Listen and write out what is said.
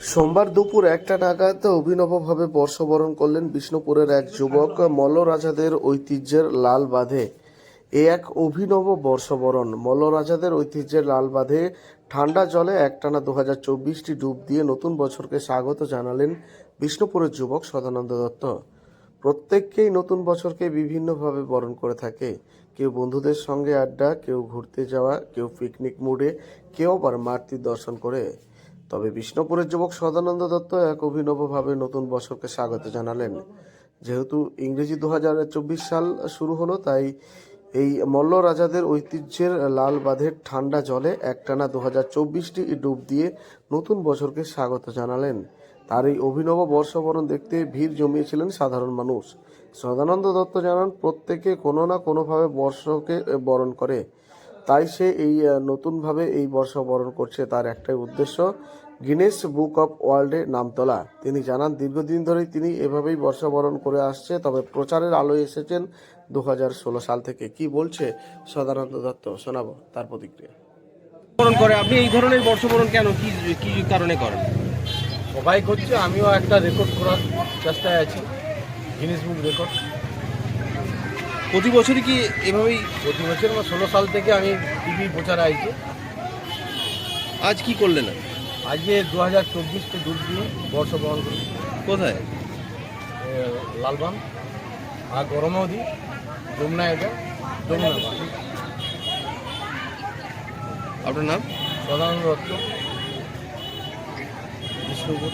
সোমবার দুপুর একটা নাগাদ অভিনবভাবে বর্ষবরণ করলেন বিষ্ণুপুরের এক যুবক মল্লরাজাদের ঐতিহ্যের লাল বাঁধে। এ এক অভিনব বর্ষবরণ। মল্লরাজাদের ঐতিহ্যের লাল বাঁধে ঠান্ডা জলে একটানা দু হাজার চব্বিশটি ডুব দিয়ে নতুন বছরকে স্বাগত জানালেন বিষ্ণুপুরের যুবক সদানন্দ দত্ত। প্রত্যেককেই নতুন বছরকে বিভিন্নভাবে বরণ করে থাকে। কেউ বন্ধুদের সঙ্গে আড্ডা, কেউ ঘুরতে যাওয়া, কেউ পিকনিক মুডে, কেউ আবার মাতৃ দর্শন করে। তবে বিষ্ণুপুরের যুবক সদানন্দ দত্ত এক অভিনবভাবে নতুন বছরকে স্বাগত জানালেন। যেহেতু ইংরেজি দু হাজার চব্বিশ সাল শুরু হলো, তাই এই মল্ল রাজাদের ঐতিহ্যের লাল বাঁধের ঠান্ডা জলে একটানা দু হাজার চব্বিশটি ডুব দিয়ে নতুন বছরকে স্বাগত জানালেন। তার এই অভিনব বর্ষবরণ দেখতে ভিড় জমিয়েছিলেন সাধারণ মানুষ। সদানন্দ দত্ত জানান, প্রত্যেকে কোনো না কোনোভাবে বর্ষকে বরণ করে। তাই সে এই নতুনভাবে এই বর্ষ বরণ করছে তার একটাই উদ্দেশ্য গিনেস বুক অফ ওয়ার্ল্ডে নাম তোলা। তিনি জানান দীর্ঘদিন ধরেই তিনি এভাবেই বর্ষবরণ করে আসছে তবে প্রচারের আলোয় এসেছেন দু হাজার ষোলো সাল থেকে। কি বলছে সদানন্দ দত্ত? শোনাবো তার প্রতিক্রিয়া। বরণ করে আপনি এই ধরনের বর্ষবরণ কেন কি কি কারণে করেন? সবাই করছে আমিও একটা রেকর্ড করার চেষ্টায় আছি গিনিস বুক রেকর্ড প্রতি বছরই কি এভাবেই প্রতি বছর বা ষোলো সাল থেকে আমি টিভি প্রচারে আইছি আজ কি করলেন আজকে দু হাজার চব্বিশতে ডুব দিয়ে বর্ষবরণ করি কোথায়? লালবান আর গরমেও দিই যমুনা এটা যমুনা আপনার নাম? সদানন্দ দত্ত। বিষ্ণুপুর।